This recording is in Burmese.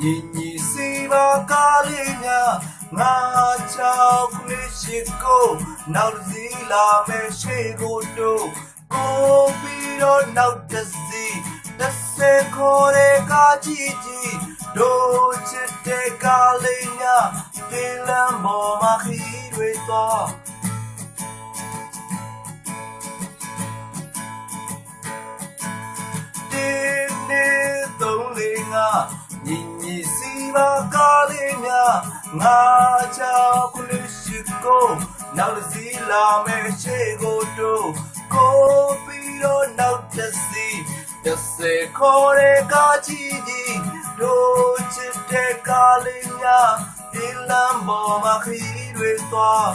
ညီညီစီပါကားလေးများငါချောက်လေးရှိကိုနောက်တစ်စီးလာမယ်ရှိကိုတို့ကိုပြီးတော့နောက်တစ်စီးတစ်စက်ခေါ်တဲ့ကားကြီးကြီးတို့ချစ်တဲ့ကားလေးများပြေးလမ်းပေါ်မှာခီးတွေသွားတ ညီညီစီပါကားလေးများငါချောက်လေးရှိကိုနောက်တစ်စီးလာမယ်ရှိကိုတို့ကိုပြီးတော့နောက်တစ်စီးတစ်စက်ခေါ်တဲ့ကားကြီးကြီးတို့ချစ်တဲ့ကားလေးများဒီလမ်းပေါ်မှာခရီးတွေသွား